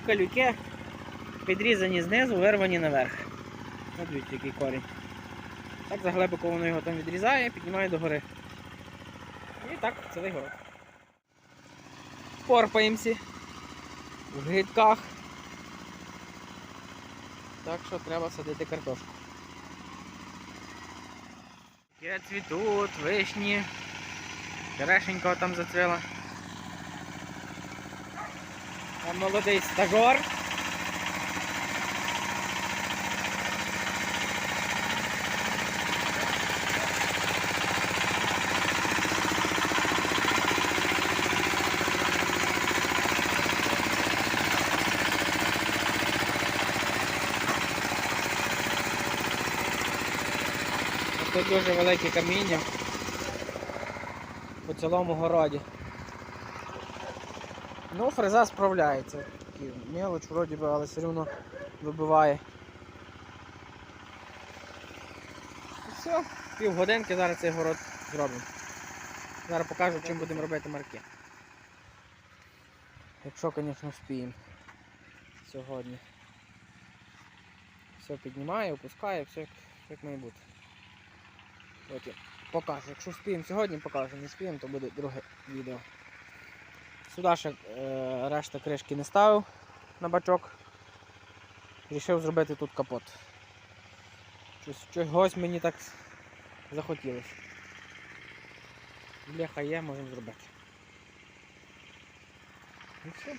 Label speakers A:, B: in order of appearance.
A: калюки підрізані знизу, вирвані наверх. От дивіться, який корінь. Так заглибоко воно його там відрізає, піднімає догори. І так цілий город. Порпаємося в грідках. Так що треба садити картошку. Є цвітуть, вишні. Черешенька там зацвіла. А молодий стажор. Тут дуже велике каміння по цілому городі. Ну, фреза справляється. Такі мелоч вроді би, але все одно вибиває. І все, півгодинки зараз цей город зробимо. Зараз покажу, чим будемо робити марки. Якщо, звісно, вспіємо сьогодні. Все піднімаю, опускаю, все як, як має бути. Потім покажу. Якщо вспіємо сьогодні, покажу. Не вспіємо, то буде друге відео. Сюди ще е, решта кришки не ставив на бачок. Рішив зробити тут капот. Чогось мені так захотілося. Бляха є, можемо зробити. І все.